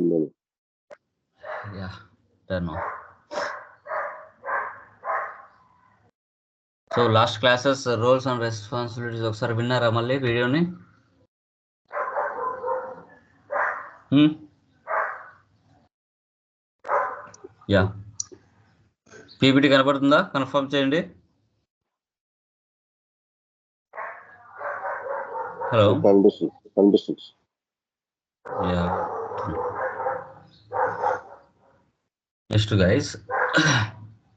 ఉందని yeah done so last classes roles and responsibilities ఒకసారి విన్నారా మళ్ళీ వీడియోని? యా. పీపీటీ కనపడుతుందా? కన్ఫర్మ్ చేయండి. Hello yeah. నెక్స్ట్ గైస్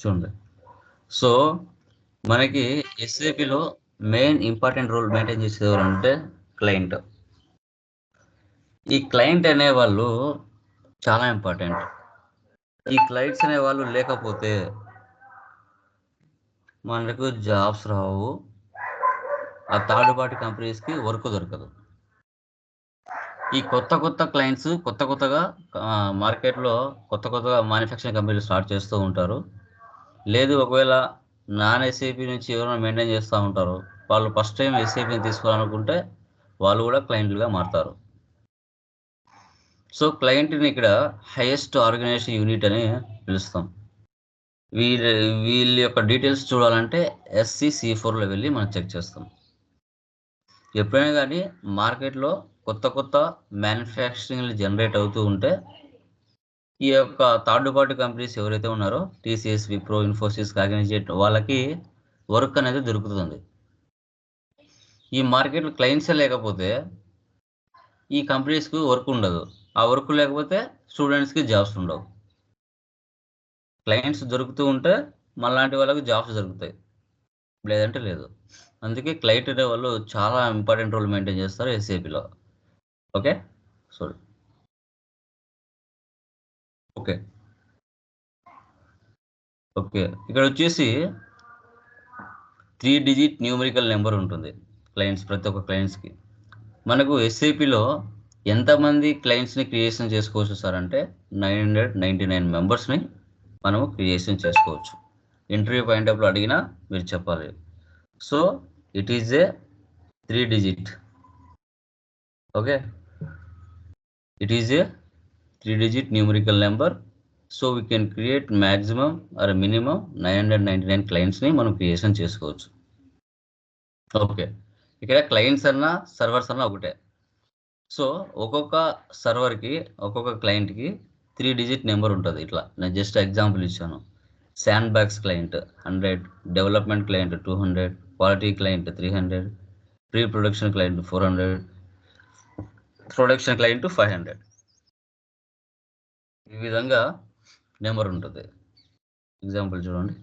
చూడండి. సో మనకి ఎస్ఏపిలో మెయిన్ ఇంపార్టెంట్ రోల్ మెయింటైన్ చేసేవారు అంటే క్లయింట్ ఈ క్లయింట్ అనేవాళ్ళు చాలా ఇంపార్టెంట్ ఈ క్లయింట్స్ అనేవాళ్ళు లేకపోతే మనకు జాబ్స్ రావు. ఆ థర్డ్ పార్టీ కంపెనీస్కి వర్క్ దొరకదు. ఈ కొత్త కొత్త క్లయింట్స్ కొత్త కొత్తగా మార్కెట్లో కొత్త కొత్తగా మ్యానుఫ్యాక్చరింగ్ కంపెనీలు స్టార్ట్ చేస్తూ ఉంటారు. లేదు ఒకవేళ నాన్ ఎస్ఏపి నుంచి ఎవరైనా మెయింటైన్ చేస్తూ ఉంటారు వాళ్ళు ఫస్ట్ టైం ఎస్ఏపిని తీసుకోవాలనుకుంటే వాళ్ళు కూడా క్లయింట్లుగా మారుతారు. సో క్లయింట్ని ఇక్కడ హైయెస్ట్ ఆర్గనైజేషన్ యూనిట్ అని పిలుస్తాం. వీళ్ళ వీళ్ళ యొక్క డీటెయిల్స్ చూడాలంటే ఎస్సి సి ఫోర్లో వెళ్ళి మనం చెక్ చేస్తాం. ఎప్పుడైనా కానీ మార్కెట్లో కొత్త కొత్త మ్యానుఫ్యాక్చరింగ్లు జనరేట్ అవుతూ ఉంటే ఈ యొక్క థర్డ్ పార్టీ కంపెనీస్ ఎవరైతే ఉన్నారో టీసీఎస్ విప్రో ఇన్ఫోసిస్ కాగ్నిజెట్ వాళ్ళకి వర్క్ అనేది దొరుకుతుంది. ఈ మార్కెట్లో క్లయింట్సే లేకపోతే ఈ కంపెనీస్కి వర్క్ ఉండదు. ఆ వర్క్ లేకపోతే స్టూడెంట్స్కి జాబ్స్ ఉండవు. క్లయింట్స్ దొరుకుతూ ఉంటే మళ్ళాంటి వాళ్ళకి జాబ్స్ దొరుకుతాయి. లేదంటే లేదు. అందుకే క్లయింట్ అనే వాళ్ళు చాలా ఇంపార్టెంట్ రోల్ మెయింటైన్ చేస్తారు ఎస్ఏపిలో ఓకే? Sorry okay. ఓకే. ఇక్కడ వచ్చేసి త్రీ డిజిట్ న్యూమరికల్ నెంబర్ ఉంటుంది క్లయింట్స్ ప్రతి ఒక్క క్లయింట్స్కి మనకు ఎస్ఏపిలో ఎంతమంది క్లయింట్స్ని క్రియేషన్ చేసుకోవచ్చు సార్ అంటే నైన్ హండ్రెడ్ నైంటీ నైన్ మెంబర్స్ని మనము క్రియేషన్ చేసుకోవచ్చు. ఇంటర్వ్యూ పాయింట్ ఆఫ్లో అడిగినా మీరు చెప్పాలి. So it is a three digit okay? It is a three digit numerical number. So we can create maximum or a minimum 999 clients ని మనం క్రియేషన్ చేసుకోవచ్చు. ఓకే. ఇక్కడ క్లయింట్స్ అన్నా సర్వర్స్ అన్నా ఒకటే. సో ఒక్కొక్క సర్వర్కి ఒక్కొక్క క్లయింట్కి త్రీ డిజిట్ నెంబర్ ఉంటుంది ఇట్లా. నేను జస్ట్ ఎగ్జాంపుల్ ఇచ్చాను. Sand bags client hundred development client two hundred quality client three hundred pre production client four hundred production client five hundred ఈ విధంగా నెంబర్ ఉంటుంది. ఎగ్జాంపుల్ చూడండి.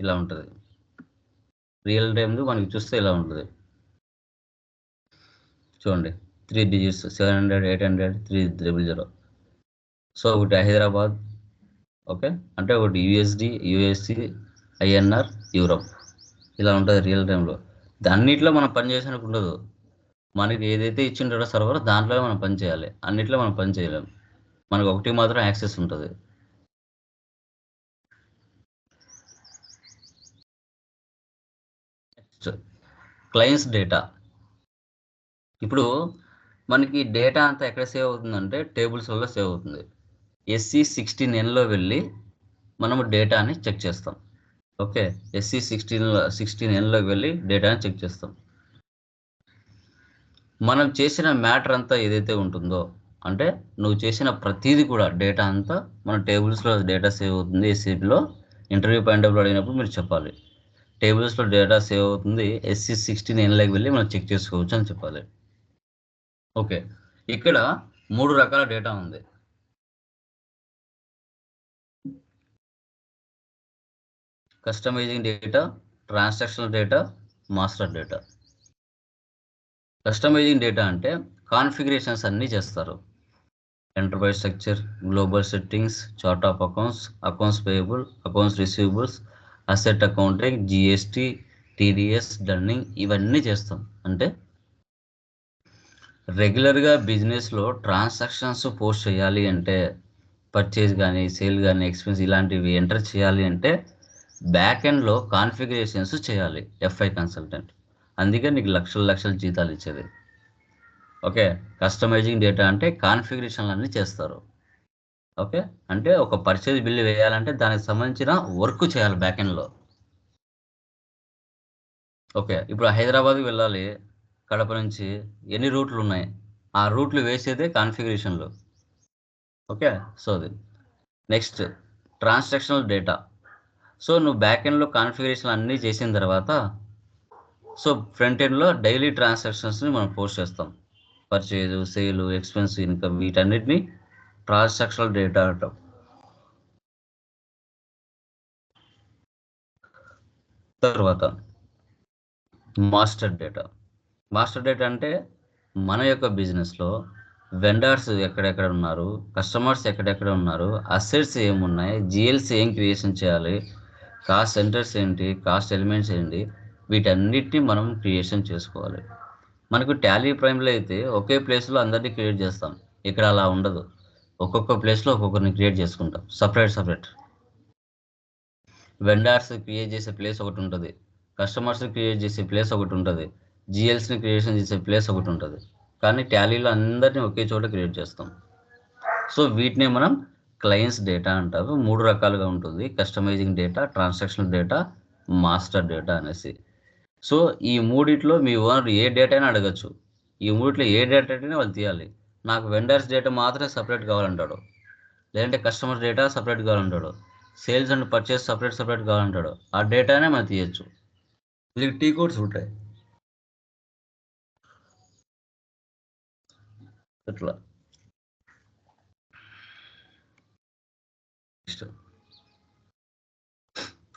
ఇలా ఉంటుంది. రియల్ టైంలో మనకి చూస్తే ఇలా ఉంటుంది. చూడండి. Three digits seven hundred eight hundred three triple zero so ఒకటి హైదరాబాద్ ఓకే? అంటే ఒకటి యుఎస్డి యుఎస్సి ఐఎన్ఆర్ యూరోప్ ఇలా ఉంటుంది రియల్ టైంలో దాన్నిట్లో మనం పని ఉండదు. మనకి ఏదైతే ఇచ్చిండో సర్వర్ దాంట్లో మనం పని చేయాలి. అన్నిట్లో మనం పని చేయలేం. మనకు ఒకటి మాత్రం యాక్సెస్ ఉంటుంది. క్లయింట్స్ డేటా ఇప్పుడు మనకి డేటా అంతా ఎక్కడ సేవ్ అవుతుందంటే టేబుల్స్లలో సేవ్ అవుతుంది. ఎస్సీ సిక్స్టీన్ ఎన్లో వెళ్ళి మనము డేటాని చెక్ చేస్తాం. ఓకే ఎస్సీ సిక్స్టీన్ సిక్స్టీన్ ఎన్లోకి వెళ్ళి డేటాని చెక్ చేస్తాం. మనం చేసిన మ్యాటర్ అంతా ఏదైతే ఉంటుందో అంటే నువ్వు చేసిన ప్రతిదీ కూడా డేటా అంతా మన టేబుల్స్లో డేటా సేవ్ అవుతుంది ఎస్సీపీలో ఇంటర్వ్యూ పాయింట్ ఆఫ్ అడిగినప్పుడు మీరు చెప్పాలి. టేబుల్స్లో డేటా సేవ్ అవుతుంది ఎస్సీ సిక్స్టీన్ ఎన్లోకి వెళ్ళి మనం చెక్ చేసుకోవచ్చు అని చెప్పాలి. ఓకే ఇక్కడ మూడు రకాల డేటా ఉంది. Customizing data transactional data master data. Customizing data అంటే కాన్ఫిగరేషన్స్ అన్నీ చేస్తారు. Enterprise structure global settings chart of accounts accounts payable accounts receivables asset accounting GST TDS dunning ఇవన్నీ చేస్తాం. అంటే రెగ్యులర్గా బిజినెస్లో ట్రాన్సాక్షన్స్ పోస్ట్ చేయాలి అంటే పర్చేజ్ కానీ సేల్ కానీ ఎక్స్పెన్స్ ఇలాంటివి ఎంటర్ చేయాలి అంటే బ్యాక్ ఎండ్లో కాన్ఫిగరేషన్స్ చేయాలి ఎఫ్ఐ కన్సల్టెంట్ అందుకే నీకు లక్షల లక్షల జీతాలు ఇచ్చేది. ఓకే? కస్టమైజింగ్ డేటా అంటే కాన్ఫిగరేషన్లు అన్నీ చేస్తారు. ఓకే? అంటే ఒక పర్చేజ్ బిల్లు వేయాలంటే దానికి సంబంధించిన వర్క్ చేయాలి బ్యాక్ ఎండ్లో ఓకే? ఇప్పుడు హైదరాబాద్కి వెళ్ళాలి. కడప నుంచి ఎన్ని రూట్లు ఉన్నాయి? ఆ రూట్లు వేసేదే కాన్ఫిగరేషన్లు. ఓకే? సో అది. Next transactional data. సో నువ్వు బ్యాక్ ఎండ్లో కాన్ఫిగరేషన్ అన్నీ చేసిన తర్వాత సో ఫ్రంట్ ఎండ్లో డైలీ ట్రాన్సాక్షన్స్ని మనం పోస్ట్ చేస్తాం. పర్చేజ్ సేల్ ఎక్స్పెన్స్ ఇన్కమ్ వీటన్నిటిని ట్రాన్సాక్షనల్ డేటా అంటాం. తర్వాత మాస్టర్ డేటా మాస్టర్ డేటా అంటే మన యొక్క బిజినెస్లో వెండర్స్ ఎక్కడెక్కడ ఉన్నారు కస్టమర్స్ ఎక్కడెక్కడ ఉన్నారు అసెట్స్ ఏమున్నాయి జిఎల్స్ ఏం క్రియేషన్ చేయాలి కాస్ట్ సెంటర్స్ ఏంటి కాస్ట్ ఎలిమెంట్స్ ఏంటి వీటన్నిటిని మనం క్రియేషన్ చేసుకోవాలి. మనకు టాలీ ప్రైమ్లో అయితే ఒకే ప్లేస్లో అందరినీ క్రియేట్ చేస్తాం. ఇక్కడ అలా ఉండదు. ఒక్కొక్క ప్లేస్లో ఒక్కొక్కరిని క్రియేట్ చేసుకుంటాం. Separate separate. వెండర్స్ క్రియేట్ చేసే ప్లేస్ ఒకటి ఉంటుంది. కస్టమర్స్ క్రియేట్ చేసే ప్లేస్ ఒకటి ఉంటుంది. జిఎల్స్ని క్రియేషన్ చేసే ప్లేస్ ఒకటి ఉంటుంది. కానీ టాలీలో అందరినీ ఒకే చోట క్రియేట్ చేస్తాం. సో వీటిని మనం క్లయింట్స్ డేటా అంటారు. మూడు రకాలుగా ఉంటుంది. Customizing data transactional data master data అనేసి. సో ఈ మూడిట్లో మీ ఓనర్ ఏ డేటా అయినా అడగచ్చు. ఈ మూడిట్లో ఏ డేటా అయినా వాళ్ళు తీయాలి. నాకు వెండర్స్ డేటా మాత్రమే సపరేట్ కావాలంటాడు. లేదంటే customer data separate కావాలంటాడు. Sales and purchase separate separate కావాలంటాడు. ఆ డేటానే మనం తీయచ్చు. దీనికి టీ కోడ్స్ ఉంటాయి. ఇట్లా.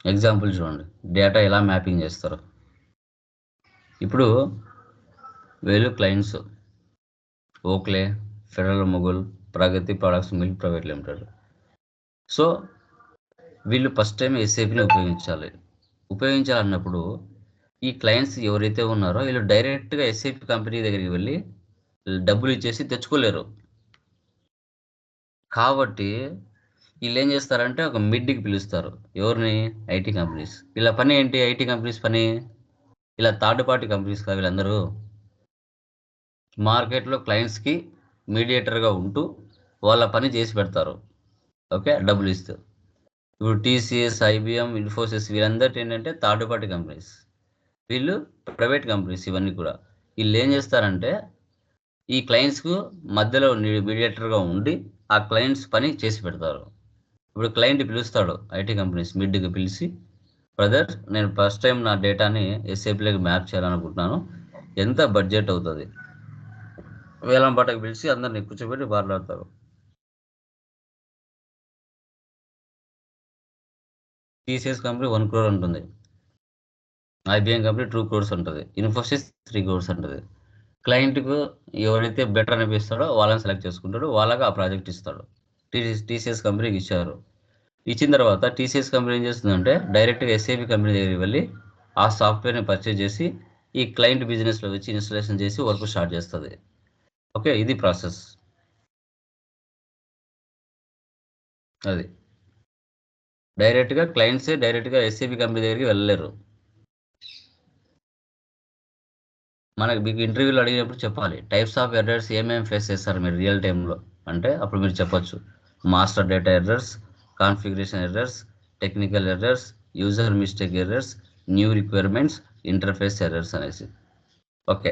ఎగ్జాంపుల్ చూడండి. డేటా ఎలా మ్యాపింగ్ చేస్తారు. ఇప్పుడు వీళ్ళు clients Oakley Federal Mogul Pragati products milk private limited. So వీళ్ళు ఫస్ట్ టైం ఎస్ఏపిని ఉపయోగించాలి. ఉపయోగించాలన్నప్పుడు ఈ క్లయింట్స్ ఎవరైతే ఉన్నారో వీళ్ళు డైరెక్ట్గా ఎస్ఏపి కంపెనీ దగ్గరికి వెళ్ళి డబ్బులు ఇచ్చేసి తెచ్చుకోలేరు. కాబట్టి వీళ్ళు ఏం చేస్తారంటే ఒక మిడ్కి పిలుస్తారు. ఎవరిని? IT companies. వీళ్ళ పని ఏంటి? ఐటీ కంపెనీస్ పని? ఇలా థర్డ్ పార్టీ కంపెనీస్ కా వీళ్ళందరూ మార్కెట్లో క్లయింట్స్కి మీడియేటర్గా ఉంటూ వాళ్ళ పని చేసి పెడతారు. ఓకే? డబ్బులు ఇస్తూ. ఇప్పుడు టీసీఎస్ ఐబిఎం ఇన్ఫోసిస్ వీళ్ళందరికీ ఏంటంటే థర్డ్ పార్టీ కంపెనీస్. వీళ్ళు ప్రైవేట్ కంపెనీస్ ఇవన్నీ కూడా. వీళ్ళు ఏం చేస్తారంటే ఈ క్లయింట్స్కు మధ్యలో మీడియేటర్గా ఉండి ఆ క్లయింట్స్ పని చేసి పెడతారు. ఇప్పుడు క్లయింట్ పిలుస్తాడు ఐటీ కంపెనీస్ మిడ్కి పిలిచి బ్రదర్ నేను ఫస్ట్ టైం నా డేటాని ఎస్ఏపీలోకి మ్యాప్ చేయాలనుకుంటున్నాను. ఎంత బడ్జెట్ అవుతుంది? వేలం పాటకు పిలిచి అందరిని కూర్చోబెట్టి మాట్లాడతారు. టీసీఎస్ కంపెనీ వన్ క్రోర్ ఉంటుంది. ఐబిఎం కంపెనీ టూ క్రోర్స్ ఉంటుంది. ఇన్ఫోసిస్ త్రీ క్రోర్స్ ఉంటుంది. క్లయింట్కు ఎవరైతే బెటర్ అనిపిస్తాడో వాళ్ళని సెలెక్ట్ చేసుకుంటాడు. వాళ్ళకి ఆ ప్రాజెక్ట్ ఇస్తాడు. టీసీఎస్ కంపెనీకి ఇచ్చారు. ఇచ్చిన తర్వాత టీసీఎస్ కంపెనీ ఏం చేస్తుందంటే డైరెక్ట్గా ఎస్ఏపి కంపెనీ దగ్గరికి వెళ్ళి ఆ సాఫ్ట్వేర్ని పర్చేజ్ చేసి ఈ క్లయింట్ బిజినెస్లో వచ్చి ఇన్స్టలేషన్ చేసి వర్క్ స్టార్ట్ చేస్తుంది. ఓకే ఇది ప్రాసెస్. అది. డైరెక్ట్గా క్లయింట్సే డైరెక్ట్గా ఎస్ఏపి కంపెనీ దగ్గరికి వెళ్ళలేరు. మనకి మీకు ఇంటర్వ్యూలో అడిగినప్పుడు చెప్పాలి. టైప్స్ ఆఫ్ ఎర్రర్స్ ఏమేమి ఫేస్ చేస్తారు మీరు రియల్ టైంలో అంటే అప్పుడు మీరు చెప్పొచ్చు. Master data errors configuration errors technical errors user mistake errors new requirements interface errors అనేసి. ఓకే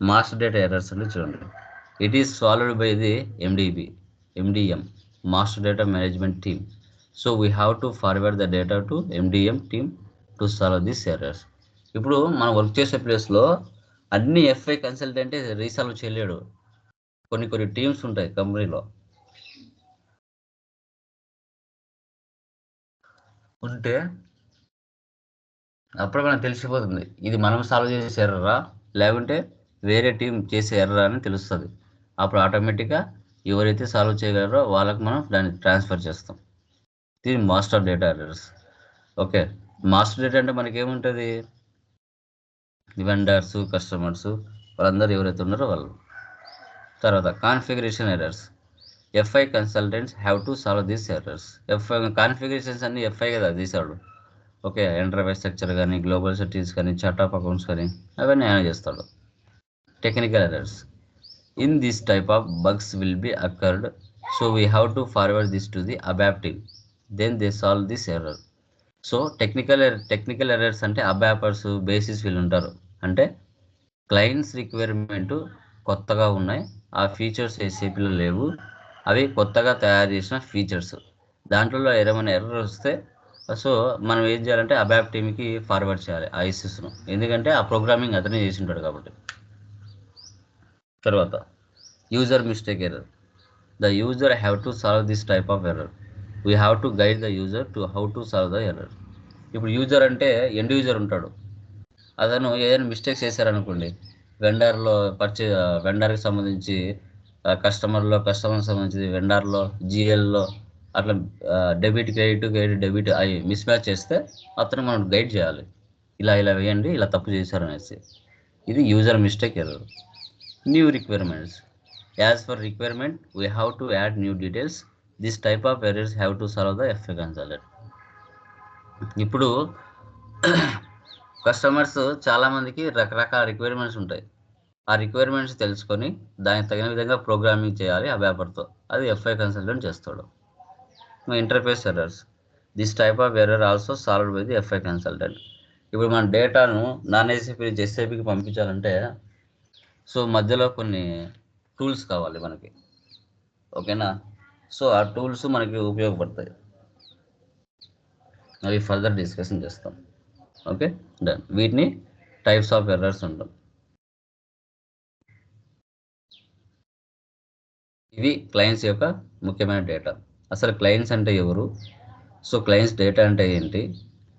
మాస్టర్ డేటా ఎర్రర్స్ అంటే చూడండి. It is solved by the MDB MDM master data management team so we have to forward the data to MDM team to solve this errors ఇప్పుడు మనం work చేసే ప్లేస్లో అన్ని f i కన్సల్టెంటే resolve చేయలేడు. కొన్ని కొన్ని టీమ్స్ ఉంటాయి కంపెనీలో ఉంటే అప్పుడు మనకు తెలిసిపోతుంది. ఇది మనం సాల్వ్ చేసే ఎర్రరా లేకుంటే వేరే టీం చేసే ఎర్రరా అని తెలుస్తుంది. అప్పుడు ఆటోమేటిక్గా ఎవరైతే సాల్వ్ చేయగలరో వాళ్ళకి మనం దాన్ని ట్రాన్స్ఫర్ చేస్తాం. దీని master data errors okay master data అంటే మనకి ఏముంటుంది? వెండర్స్ కస్టమర్స్ వాళ్ళందరూ ఎవరైతే ఉన్నారో వాళ్ళు. తర్వాత configuration errors FI consultants have to solve these errors FI configurations అన్ని ఎఫ్ఐ కదా తీసాడు ఓకే ఎంటర్ప్రైజ్ స్ట్రక్చర్ కానీ గ్లోబల్ సెటిల్స్ కానీ చార్ట్ ఆఫ్ అకౌంట్స్ కానీ అవన్నీ ఆయన చేస్తాడు. Technical errors in this type of bugs will be occurred so we have to forward this to the abap then then solve this error so technical technical errors అంటే ABAPers basis వీళ్ళు ఉంటారు. అంటే clients requirement కొత్తగా ఉన్నాయి. ఆ features ఏసీపీలో లేవు. అవి కొత్తగా తయారు చేసిన ఫీచర్స్ దాంట్లో ఏమైనా ఎర్రర్ వస్తే సో మనం ఏం చేయాలంటే అబ్యాప్ టీమ్కి ఫార్వర్డ్ చేయాలి ఆ ఇష్యూస్ను ఎందుకంటే ఆ ప్రోగ్రామింగ్ అతనే చేసి ఉంటాడు కాబట్టి. తర్వాత user mistake error the user have to solve this type of error we have to guide the user to how to solve the error ఇప్పుడు యూజర్ అంటే ఎండ్ యూజర్ ఉంటాడు. అతను ఏదైనా మిస్టేక్స్ చేశారనుకోండి వెండర్లో పర్చే వెండర్కి సంబంధించి కస్టమర్లో కస్టమర్ సంబంధించి వెండర్లో జిఎల్లో అట్లా డెబిట్ క్రెడిట్ క్రెడిట్ డెబిట్ అవి మిస్ మ్యాచ్ చేస్తే అతను మనం గైడ్ చేయాలి. ఇలా ఇలా వేయండి ఇలా తప్పు చేశారు అనేసి. ఇది user mistake error new requirements as per requirement we have to add new details this type of errors have to solve the FA consultant ఇప్పుడు కస్టమర్స్ చాలామందికి రకరకాల రిక్వైర్మెంట్స్ ఉంటాయి. ఆ రిక్వైర్మెంట్స్ తెలుసుకొని దానికి తగిన విధంగా ప్రోగ్రామింగ్ చేయాలి ఆ పేపర్తో అది ఎఫ్ఐ కన్సల్టెంట్ చేస్తాడు. Interface errors this type of error also solved by the FI consultant ఇప్పుడు మన డేటాను నాన్ ఏసీపీ నుంచి ఎస్ఐపికి పంపించాలంటే సో మధ్యలో కొన్ని టూల్స్ కావాలి మనకి. ఓకేనా? సో ఆ టూల్స్ మనకి ఉపయోగపడతాయి. అవి ఫర్దర్ డిస్కషన్ చేస్తాం. ఓకే? డన్ వీటిని టైప్స్ ఆఫ్ ఎర్రర్స్ ఉంటాం ఇవి క్లయింట్స్ యొక్క ముఖ్యమైన డేటా అసలు క్లయింట్స్ అంటే ఎవరు? సో క్లయింట్స్ డేటా అంటే ఏంటి?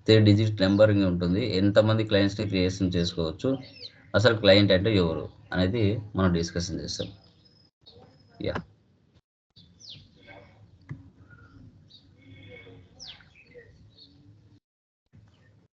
త్రీ డిజిట్ నెంబరింగ్ ఉంటుంది. ఎంతమంది క్లయింట్స్ని క్రియేషన్ చేసుకోవచ్చు? అసలు క్లయింట్ అంటే ఎవరు? అనేది మనం డిస్కషన్ చేస్తాం. యా